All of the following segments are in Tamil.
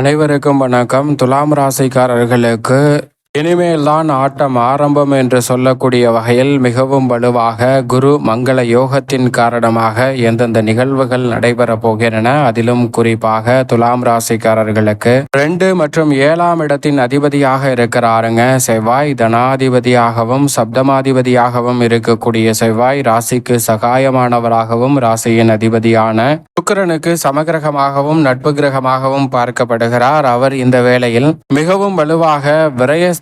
அனைவருக்கும் வணக்கம். துலாம் ராசிக்காரர்களுக்கு இனிமேல்தான் ஆட்டம் ஆரம்பம் என்று சொல்லக்கூடிய வகையில் மிகவும் வலுவாக குரு மங்கள யோகத்தின் காரணமாக எந்தெந்த நிகழ்வுகள் நடைபெறப் போகின்றன அதிலும் குறிப்பாக துலாம் ராசிக்காரர்களுக்கு. ரெண்டு மற்றும் ஏழாம் இடத்தின் அதிபதியாக இருக்கிறாருங்க. செவ்வாய் தனாதிபதியாகவும் சப்தமாதிபதியாகவும் இருக்கக்கூடிய செவ்வாய் ராசிக்கு சகாயமானவராகவும் ராசியின் அதிபதியான சுக்கரனுக்கு சமகிரகமாகவும் நட்பு கிரகமாகவும் பார்க்கப்படுகிறார். அவர் இந்த வேளையில் மிகவும் வலுவாக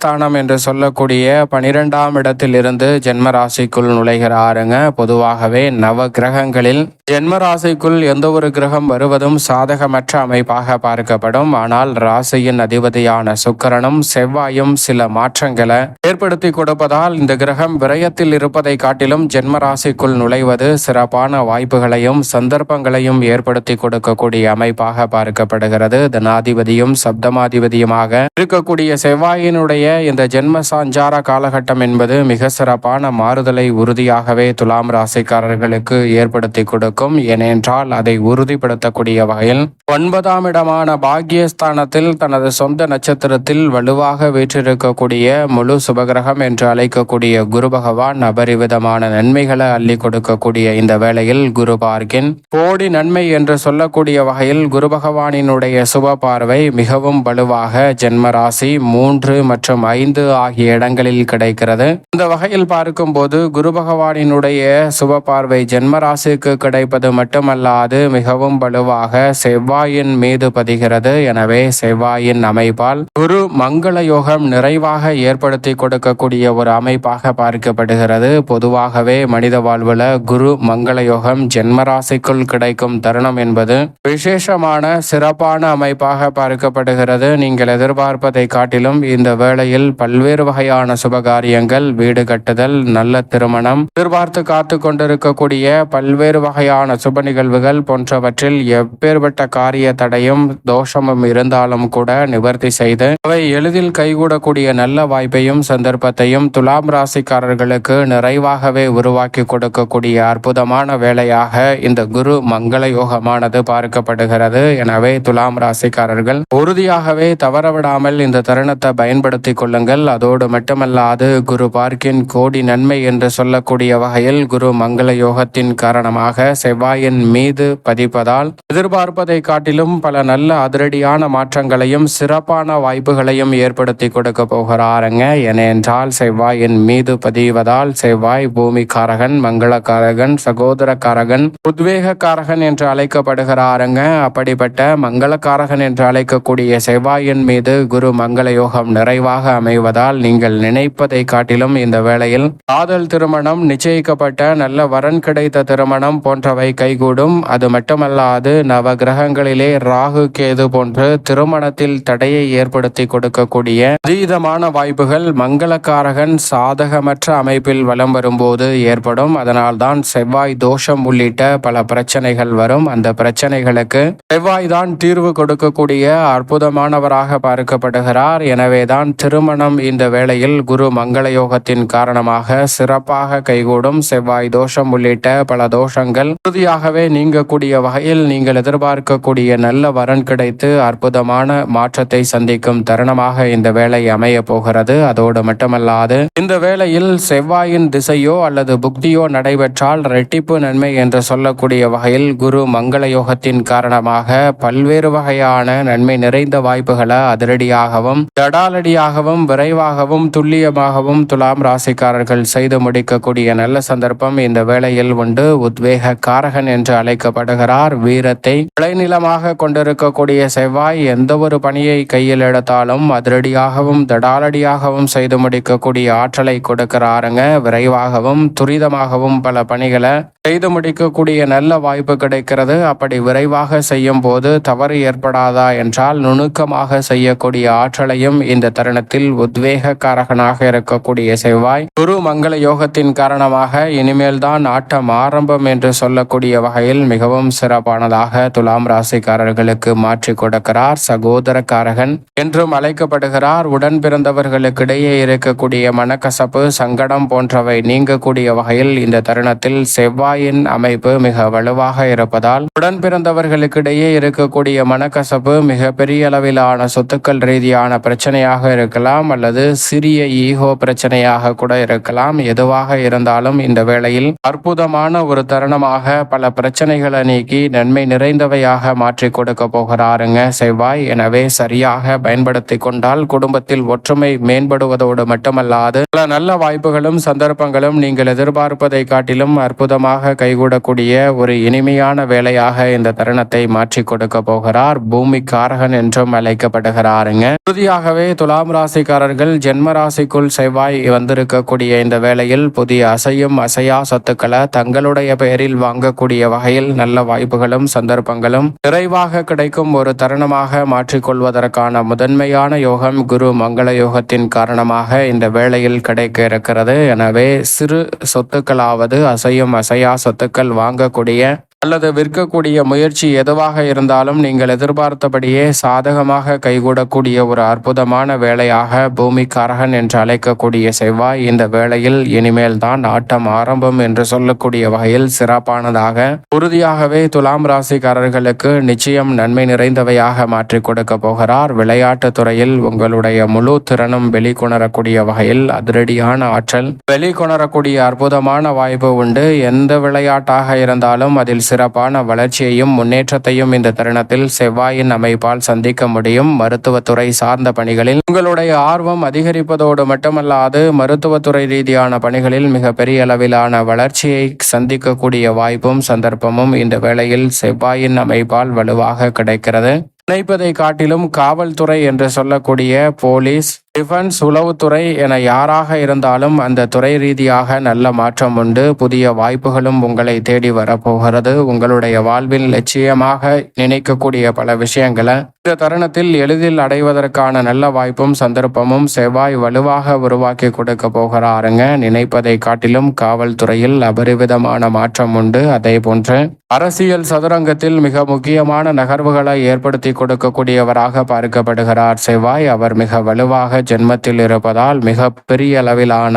விரயஸ்தானம் என்று சொல்லக்கூடிய பனிரெண்டாம் இடத்திலிருந்து ஜென்ம ராசிக்குள் நுழைகிறாருங்க பொதுவாகவே நவ கிரகங்களில் ஜென்ம ராசிக்குள் எந்த ஒரு கிரகம் வருவதும் சாதகமற்ற அமைப்பாக பார்க்கப்படும். ஆனால் ராசியின் அதிபதியான சுக்கரனும் செவ்வாயும் சில மாற்றங்களை ஏற்படுத்தி கொடுப்பதால் இந்த கிரகம் விரயத்தில் இருப்பதை காட்டிலும் ஜென்ம ராசிக்குள் நுழைவது சிறப்பான வாய்ப்புகளையும் சந்தர்ப்பங்களையும் ஏற்படுத்தி கொடுக்கக்கூடிய அமைப்பாக பார்க்கப்படுகிறது. தனாதிபதியும் சப்தமாதிபதியுமாக இருக்கக்கூடிய செவ்வாயினுடைய இந்த ஜென்ம சாஞ்சார காலகட்டம் என்பது மிக சிறப்பான மாறுதலை உறுதியாகவே துலாம் ராசிக்காரர்களுக்கு ஏற்படுத்தி கொடுக்கும். ஏனென்றால் அதை உறுதிப்படுத்தக்கூடிய வகையில் ஒன்பதாம் இடமான பாக்கியஸ்தானத்தில் தனது சொந்த நட்சத்திரத்தில் வலுவாக வீற்றிருக்கக்கூடிய முழு சுபகிரகம் என்று அழைக்கக்கூடிய குரு பகவான் அபரிவிதமான நன்மைகளை அள்ளி கொடுக்கக்கூடிய இந்த வேளையில் குரு பார்க்கின் கோடி நன்மை என்று சொல்லக்கூடிய வகையில் குரு பகவானினுடைய சுப பார்வை மிகவும் வலுவாக ஜென்ம ராசி மூன்று மற்றும் மற்றும் ஐந்து ஆகிய இடங்களில் கிடைக்கிறது. இந்த வகையில் பார்க்கும்போது குரு பகவானினுடைய சுப பார்வை ஜென்மராசிக்கு கிடைப்பது மட்டுமல்லாது மிகவும் வலுவாக செவ்வாயின் மீது பதிகிறது. எனவே செவ்வாயின் அமைப்பால் குரு மங்கள யோகம் நிறைவாக ஏற்படுத்தி கொடுக்கக்கூடிய ஒரு அமைப்பாக பார்க்கப்படுகிறது. பொதுவாகவே மனித வாழ்வுல குரு மங்கள யோகம் ஜென்மராசிக்குள் கிடைக்கும் தருணம் என்பது விசேஷமான சிறப்பான அமைப்பாக பார்க்கப்படுகிறது. நீங்கள் எதிர்பார்ப்பதை காட்டிலும் இந்த வேலை வேளையில் பல்வேறு வகையான சுபகாரியங்கள் வீடு கட்டுதல் நல்ல திருமணம் எதிர்பார்த்து காத்து கொண்டிருக்கக்கூடிய பல்வேறு வகையான சுப நிகழ்வுகள் போன்றவற்றில் எப்பேற்பட்ட காரிய தடையும் தோஷமும் இருந்தாலும் கூட நிவர்த்தி செய்து அவை எளிதில் கைகூடக்கூடிய நல்ல வாய்ப்பையும் சந்தர்ப்பத்தையும் துலாம் ராசிக்காரர்களுக்கு நிறைவாகவே உருவாக்கி கொடுக்கக்கூடிய அற்புதமான வேலையாக இந்த குரு மங்கள யோகமானது பார்க்கப்படுகிறது. எனவே துலாம் ராசிக்காரர்கள் உறுதியாகவே தவறவிடாமல் இந்த தருணத்தை பயன்படுத்தி கொள்ளுங்கள். அதோடு மட்டுமல்லாது குரு பார்க்கின் கோடி நன்மை என்று சொல்லக்கூடிய வகையில் குரு மங்கள யோகத்தின் காரணமாக செவ்வாயின் மீது பதிப்பதால் எதிர்பார்ப்பதை காட்டிலும் பல நல்ல அதிரடியான மாற்றங்களையும் சிறப்பான வாய்ப்புகளையும் ஏற்படுத்தி கொடுக்க போகிறாருங்க. ஏனென்றால் செவ்வாயின் மீது பதிவதால் செவ்வாய் பூமிக்காரகன் மங்களக்காரகன் சகோதரக்காரகன் உத்வேகக்காரகன் என்று அழைக்கப்படுகிறாருங்க. அப்படிப்பட்ட மங்களக்காரகன் என்று அழைக்கக்கூடிய செவ்வாயின் மீது குரு மங்கள யோகம் நிறைவாக அமைவதால் நீங்கள் நினைப்பதை காட்டிலும் இந்த வேளையில் காதல் திருமணம் நிச்சயிக்கப்பட்ட நல்ல வரன் கிடைத்த திருமணம் போன்றவை கைகூடும். அது மட்டுமல்லாது நவ கிரகங்களிலே ராகு கேது போன்று திருமணத்தில் தடையை ஏற்படுத்தி கொடுக்கக்கூடிய அதீதமான வாய்ப்புகள் மங்களக்காரகன் சாதகமற்ற அமைப்பில் வலம் வரும்போது ஏற்படும். அதனால்தான் செவ்வாய் தோஷம் உள்ளிட்ட பல பிரச்சனைகள் வரும். அந்த பிரச்சனைகளுக்கு செவ்வாய் தான் தீர்வு கொடுக்கக்கூடிய அற்புதமானவராக பார்க்கப்படுகிறார். எனவேதான் திரு திருமணம் இந்த வேளையில் குரு மங்கள யோகத்தின் காரணமாக சிறப்பாக கைகூடும் செவ்வாய் தோஷம் உள்ளிட்ட பல தோஷங்கள் உறுதியாகவே நீங்கக்கூடிய வகையில் நீங்கள் எதிர்பார்க்கக்கூடிய நல்ல வரன் கிடைத்து அற்புதமான மாற்றத்தை சந்திக்கும் தருணமாக இந்த வேலை அமைய போகிறது. அதோடு மட்டுமல்லாது இந்த வேளையில் செவ்வாயின் திசையோ அல்லது புக்தியோ நடைபெற்றால் ரெட்டிப்பு நன்மை என்று சொல்லக்கூடிய வகையில் குரு மங்கள யோகத்தின் காரணமாக பல்வேறு வகையான நன்மை நிறைந்த வாய்ப்புகளை அதிரடியாகவும் தடாலடியாகவும் விரைவாகவும் துல்லியமாகவும் துலாம் ராசிக்காரர்கள் செய்து முடிக்கக்கூடிய நல்ல சந்தர்ப்பம் இந்த வேளையில் உண்டு. உத்வேக காரகன் என்று அழைக்கப்படுகிறார். வீரத்தை விளைநிலமாக கொண்டிருக்கக்கூடிய செவ்வாய் எந்த ஒரு பணியை கையில் எடுத்தாலும் அதிரடியாகவும் தடாலடியாகவும் செய்து முடிக்கக்கூடிய ஆற்றலை கொடுக்கிறாருங்க. விரைவாகவும் துரிதமாகவும் பல பணிகளை செய்து முடிக்கக்கூடிய நல்ல வாய்ப்பு கிடைக்கிறது. அப்படி விரைவாக செய்யும் போது தவறு ஏற்படாதா என்றால் நுணுக்கமாக செய்யக்கூடிய ஆற்றலையும் இந்த தருணத்தில் உத்வேகக்காரகனாக இருக்கக்கூடிய செவ்வாய் குரு மங்கள யோகத்தின் காரணமாக இனிமேல் தான் ஆட்டம் ஆரம்பம் என்று சொல்லக்கூடிய வகையில் மிகவும் சிறப்பானதாக துலாம் ராசிக்காரர்களுக்கு மாற்றி கொடுக்கிறார். சகோதரக்காரகன் என்றும் அழைக்கப்படுகிறார். உடன் பிறந்தவர்களுக்கிடையே இருக்கக்கூடிய மனக்கசப்பு சங்கடம் போன்றவை நீங்கக்கூடிய வகையில் இந்த தருணத்தில் செவ்வாய் செவ்வாயின் அமைப்பு மிக வலுவாக இருப்பதால் உடன் பிறந்தவர்களுக்கிடையே இருக்கக்கூடிய மனக்கசப்பு மிக பெரிய அளவிலான சொத்துக்கள் ரீதியான பிரச்சனையாக இருக்கலாம் அல்லது சிறிய ஈகோ பிரச்சனையாக கூட இருக்கலாம். எதுவாக இருந்தாலும் இந்த வேளையில் அற்புதமான ஒரு தருணமாக பல பிரச்சனைகளை நீக்கி நன்மை நிறைந்தவையாக மாற்றி கொடுக்க போகிறாருங்க செவ்வாய். எனவே சரியாக பயன்படுத்தி கொண்டால் குடும்பத்தில் ஒற்றுமை மேம்படுவதோடு மட்டுமல்லாது பல நல்ல வாய்ப்புகளும் சந்தர்ப்பங்களும் நீங்கள் எதிர்பார்ப்பதை காட்டிலும் அற்புதமாக கைகூடக்கூடிய ஒரு இனிமையான வேலையாக இந்த தருணத்தை மாற்றி கொடுக்க போகிறார். பூமி காரகன் என்றும் அழைக்கப்படுகிறாருங்க. இறுதியாகவே துலாம் ராசிக்காரர்கள் ஜென்ம ராசிக்குள் செவ்வாய் வந்திருக்கக்கூடிய இந்த வேளையில் புதிய அசையும் அசையா சொத்துக்களை தங்களுடைய பெயரில் வாங்கக்கூடிய வகையில் நல்ல வாய்ப்புகளும் சந்தர்ப்பங்களும் விரைவாக கிடைக்கும் ஒரு தருணமாக மாற்றிக்கொள்வதற்கான முதன்மையான யோகம் குரு மங்கள யோகத்தின் காரணமாக இந்த வேளையில் கிடைக்க இருக்கிறது. எனவே சிறு சொத்துக்களாவது அசையும் அசையா சொத்துக்கள் வாங்கக்கூடிய அல்லது விற்கக்கூடிய முயற்சி எதுவாக இருந்தாலும் நீங்கள் எதிர்பார்த்தபடியே சாதகமாக கைகூடக்கூடிய ஒரு அற்புதமான வேலையாக பூமிக்காரகன் என்று அழைக்கக்கூடிய செவ்வாய் இந்த வேளையில் இனிமேல் தான் ஆட்டம் ஆரம்பம் என்று சொல்லக்கூடிய வகையில் சிறப்பானதாக உறுதியாகவே துலாம் ராசிக்காரர்களுக்கு நிச்சயம் நன்மை நிறைந்தவையாக மாற்றி கொடுக்க போகிறார். விளையாட்டு துறையில் உங்களுடைய முழு திறனும் வெளிக்கொணரக்கூடிய வகையில் அதிரடியான ஆற்றல் வெளிக்கொணரக்கூடிய அற்புதமான வாய்ப்பு உண்டு. எந்த விளையாட்டாக இருந்தாலும் அதில் சிறப்பான வளர்ச்சியையும் முன்னேற்றத்தையும் இந்த தருணத்தில் செவ்வாயின் அமைப்பால் சந்திக்க முடியும். மருத்துவத்துறை சார்ந்த பணிகளில் உங்களுடைய ஆர்வம் அதிகரிப்பதோடு மட்டுமல்லாது மருத்துவத்துறை ரீதியான பணிகளில் மிக பெரிய அளவிலான வளர்ச்சியை சந்திக்கக்கூடிய வாய்ப்பும் சந்தர்ப்பமும் இந்த வேளையில் செவ்வாயின் அமைப்பால் வலுவாக கிடைக்கிறது. நினைப்பதை காட்டிலும் காவல்துறை என்று சொல்லக்கூடிய போலீஸ் டிஃபென்ஸ் உளவுத்துறை என யாராக இருந்தாலும் அந்த துறை ரீதியாக நல்ல மாற்றம் உண்டு. புதிய வாய்ப்புகளும் உங்களை தேடி வரப்போகிறது. உங்களுடைய வாழ்வில் லட்சியமாக நினைக்கக்கூடிய பல விஷயங்களை இந்த தருணத்தில் எளிதில் அடைவதற்கான நல்ல வாய்ப்பும் சந்தர்ப்பமும் செவ்வாய் வலுவாக உருவாக்கி கொடுக்க போகிறாருங்க. நினைப்பதை காட்டிலும் காவல்துறையில் அபரிவிதமான மாற்றம் உண்டு. அதே போன்று அரசியல் சதுரங்கத்தில் மிக முக்கியமான நகர்வுகளை ஏற்படுத்தி கொடுக்கக்கூடியவராக பார்க்கப்படுகிறார் செவ்வாய். அவர் மிக வலுவாக ஜென்மத்தில் இருப்பதால் மிக பெரிய அளவிலான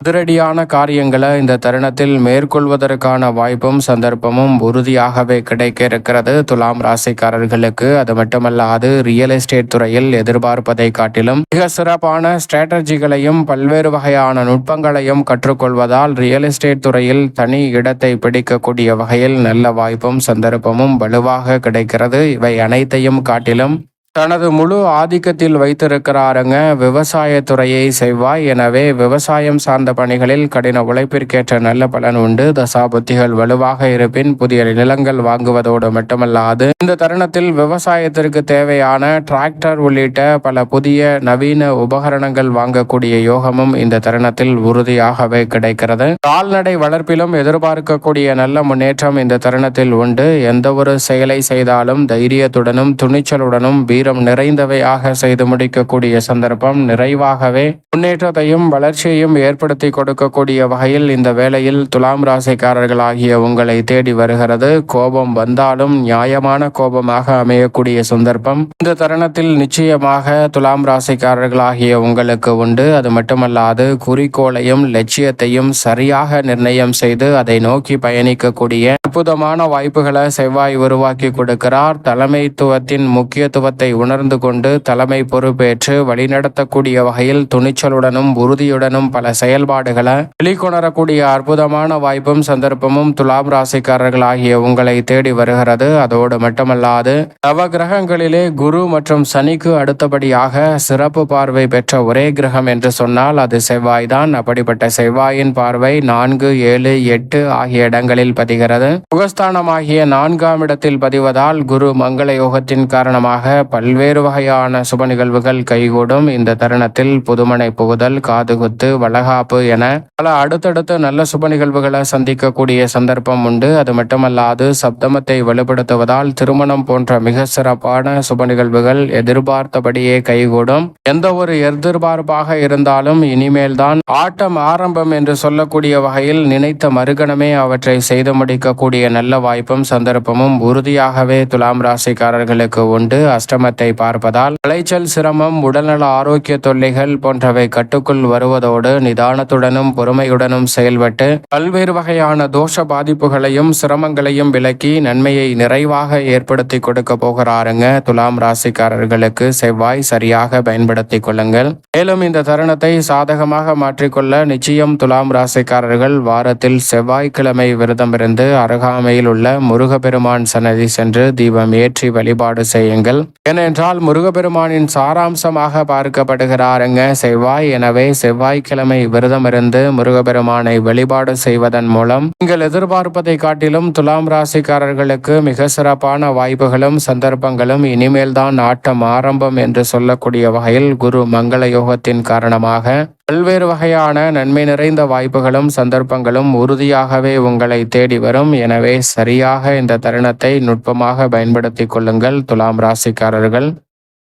அதிரடியான காரியங்களை இந்த தருணத்தில் மேற்கொள்வதற்கான வாய்ப்பும் சந்தர்ப்பமும் உறுதியாகவே கிடைக்க இருக்கிறது துலாம் ராசிக்காரர்களுக்கு அது மட்டுமல்லாது ரியல் எஸ்டேட் துறையில் எதிர்பார்ப்பதை காட்டிலும் மிக சிறப்பான ஸ்ட்ராட்டஜிகளையும் பல்வேறு வகையான நுட்பங்களையும் கற்றுக்கொள்வதால் ரியல் எஸ்டேட் துறையில் தனி இடத்தை பிடிக்கக்கூடிய வகையில் நல்ல வாய்ப்பும் சந்தர்ப்பமும் வலுவாக கிடைக்கிறது. இவை அனைத்தையும் காட்டிலும் தனது முழு ஆதிக்கத்தில் வைத்திருக்கிறாருங்க விவசாயத்துறையை செய்வாய். எனவே விவசாயம் சார்ந்த பணிகளில் கடின உழைப்பிற்கேற்ற நல்ல பலன் உண்டு. தசாபுத்திகள் வலுவாக இருப்பின் புதிய நிலங்கள் வாங்குவதோடு மட்டுமல்லாது இந்த தருணத்தில் விவசாயத்திற்கு தேவையான டிராக்டர் உள்ளிட்ட பல புதிய நவீன உபகரணங்கள் வாங்கக்கூடிய யோகமும் இந்த தருணத்தில் உறுதியாகவே கிடைக்கிறது. கால்நடை வளர்ப்பிலும் எதிர்பார்க்கக்கூடிய நல்ல முன்னேற்றம் இந்த தருணத்தில் உண்டு. எந்த ஒரு செயலை செய்தாலும் தைரியத்துடனும் துணிச்சலுடனும் வீரம் நிறைந்தவையாக செய்து முடிக்கக்கூடிய சந்தர்ப்பம் நிறைவாகவே முன்னேற்றத்தையும் வளர்ச்சியையும் ஏற்படுத்தி கொடுக்கக்கூடிய வகையில் இந்த வேளையில் துலாம் ராசிக்காரர்களாகிய உங்களை தேடி வருகிறது. கோபம் வந்தாலும் நியாயமான கோபமாக அமையக்கூடிய சந்தர்ப்பம். இந்த தருணத்தில் நிச்சயமாக துலாம் ராசிக்காரர்களாகிய உங்களுக்கு உண்டு. அது மட்டுமல்லாது குறிக்கோளையும் லட்சியத்தையும் சரியாக நிர்ணயம் செய்து அதை நோக்கி பயணிக்கக்கூடிய அற்புதமான வாய்ப்புகளை செவ்வாய் உருவாக்கி கொடுக்கிறார். தலைமைத்துவத்தின் முக்கியத்துவத்தை உணர்ந்து கொண்டு தலைமை பொறுப்பேற்று வழிநடத்தக்கூடிய வகையில் துணிச்சலுடனும் உறுதியுடனும் பல செயல்பாடுகளை வெளிக்கொணரக்கூடிய அற்புதமான வாய்ப்பும் சந்தர்ப்பமும் துலாம் ராசிக்காரர்கள் ஆகிய உங்களை தேடி வருகிறது. அதோடு மட்டுமல்லாது நவ கிரகங்களிலே குரு மற்றும் சனிக்கு அடுத்தபடியாக சிறப்பு பார்வை பெற்ற ஒரே கிரகம் என்று சொன்னால் அது செவ்வாய்தான் அப்படிப்பட்ட செவ்வாயின் பார்வை நான்கு ஏழு எட்டு ஆகிய இடங்களில் பதிகிறது. முகஸ்தானமாகிய நான்காம் இடத்தில் பதிவதால் குரு மங்கள யோகத்தின் காரணமாக பல பல்வேறு வகையான சுப நிகழ்வுகள் கைகூடும். இந்த தருணத்தில் புதுமனை புகுதல் காதுகுத்து வளகாப்பு என பல அடுத்தடுத்த நல்ல சுப நிகழ்வுகளை சந்திக்கக்கூடிய சந்தர்ப்பம் உண்டு. அது மட்டுமல்லாது சப்தமத்தை வலுப்படுத்துவதால் திருமணம் போன்ற மிக சிறப்பான சுப நிகழ்வுகள் எதிர்பார்த்தபடியே கைகூடும். எந்த ஒரு எதிர்பார்ப்பாக இருந்தாலும் இனிமேல் தான் ஆட்டம் ஆரம்பம் என்று சொல்லக்கூடிய வகையில் நினைத்த மறுகணமே அவற்றை செய்து முடிக்கக்கூடிய நல்ல வாய்ப்பும் சந்தர்ப்பமும் உறுதியாகவே துலாம் ராசிக்காரர்களுக்கு உண்டு. அஷ்டம அஷ்டமத்தை பார்ப்பதால் விளைச்சல் சிரமம் உடல்நல ஆரோக்கிய தொல்லைகள் போன்றவை கட்டுக்குள் வருவதோடு நிதானத்துடனும் பொறுமையுடனும் செயல்பட்டு பல்வேறு வகையான தோஷ பாதிப்புகளையும் சிரமங்களையும் விலக்கி நன்மையை நிறைவாக ஏற்படுத்தி கொடுக்க போகிறாருங்க. துலாம் ராசிக்காரர்களுக்கு செவ்வாய் சரியாக பயன்படுத்திக் கொள்ளுங்கள். மேலும் இந்த தருணத்தை சாதகமாக மாற்றிக்கொள்ள நிச்சயம் துலாம் ராசிக்காரர்கள் வாரத்தில் செவ்வாய்க்கிழமை விரதமிருந்து அருகாமையில் உள்ள முருகப்பெருமான் சன்னதி சென்று தீபம் ஏற்றி வழிபாடு செய்யுங்கள். என ஏனென்றால் முருகப்பெருமானின் சாராம்சமாக பார்க்கப்படுகிறாருங்க. செவ்வாய் எனவே செவ்வாய்க்கிழமை விரதமிருந்து முருகப்பெருமானை வழிபாடு செய்வதன் மூலம் நீங்கள் எதிர்பார்ப்பதை காட்டிலும் துலாம் ராசிக்காரர்களுக்கு மிக சிறப்பான வாய்ப்புகளும் சந்தர்ப்பங்களும் இனிமேல் தான் ஆட்டம் ஆரம்பம் என்று சொல்லக்கூடிய வகையில் குரு மங்கள யோகத்தின் காரணமாக பல்வேறு வகையான நன்மை நிறைந்த வாய்ப்புகளும் சந்தர்ப்பங்களும் உறுதியாகவே உங்களை தேடி வரும். எனவே சரியாக இந்த தருணத்தை நுட்பமாக பயன்படுத்திக் கொள்ளுங்கள் துலாம் ராசிக்காரர்கள்.